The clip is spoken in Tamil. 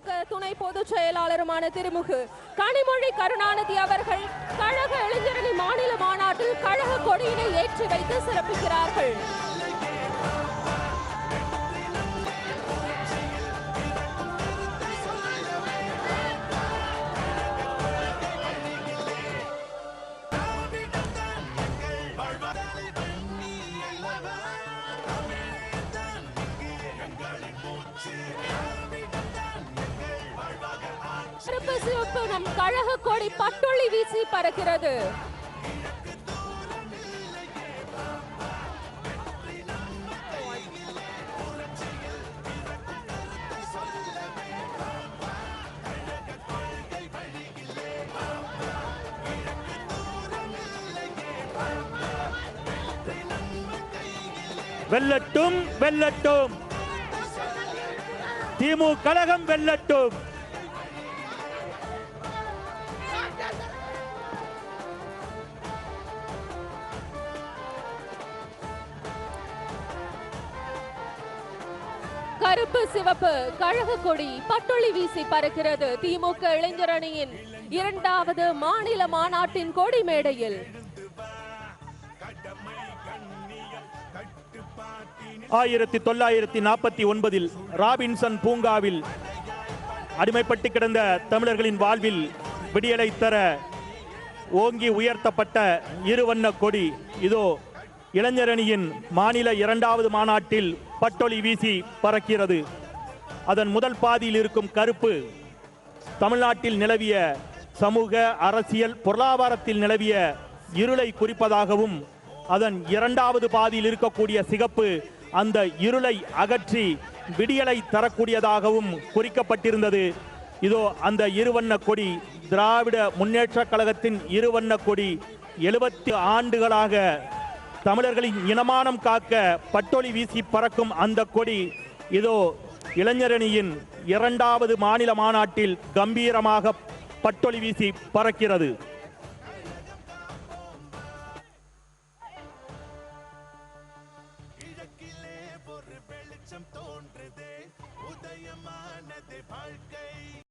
திமுக துணை பொதுச் செயலாளருமான திருமுகு கனிமொழி கருணாநிதி அவர்கள் கழக இளைஞரணி மாநில மாநாட்டில் கழக கொடியினை ஏற்றி வைத்து சிறப்பிக்கிறார்கள் Yeah. சிவப்பு நம் கழக கொடி பட்டொளி வீசி பறக்கிறது. வெல்லட்டும் வெல்லட்டும். திமுக கழகம் வெல்லட்டும். கருப்பு சிவப்பு கழக கொடி பட்டொளி வீசி பறக்கிறது. திமுக இளைஞர் அணியின் இரண்டாவது மாநில மாநாட்டின் கொடி மேடையில். ஆயிரத்தி தொள்ளாயிரத்தி நாற்பத்தி ஒன்பதில் ராபின்சன் பூங்காவில் அடிமைப்பட்டு கிடந்த தமிழர்களின் வாழ்வில் விடியலை தர ஓங்கி உயர்த்தப்பட்ட இருவண்ண கொடி. இதோ இளைஞரணியின் மாநில இரண்டாவது மாநாட்டில் பட்டொலி வீசி பறக்கிறது. அதன் முதல் பாதியில் இருக்கும் கருப்பு தமிழ்நாட்டில் நிலவிய சமூக அரசியல் பொருளாதாரத்தில் நிலவிய இருளை குறிப்பதாகவும் அதன் இரண்டாவது பாதியில் இருக்கக்கூடிய சிகப்பு அந்த இருளை அகற்றி விடியலை தரக்கூடியதாகவும் குறிக்கப்பட்டிருந்தது. இதோ அந்த இருவண்ண கொடி திராவிட முன்னேற்ற கழகத்தின் இருவண்ண கொடி எழுபத்தி ஆண்டுகளாக தமிழர்களின் இனமானம் காக்க பட்டொலி வீசி பறக்கும் அந்த கொடி இதோ இளைஞரணியின் இரண்டாவது மாநில மாநாட்டில் கம்பீரமாக பட்டொலி வீசி பறக்கிறது.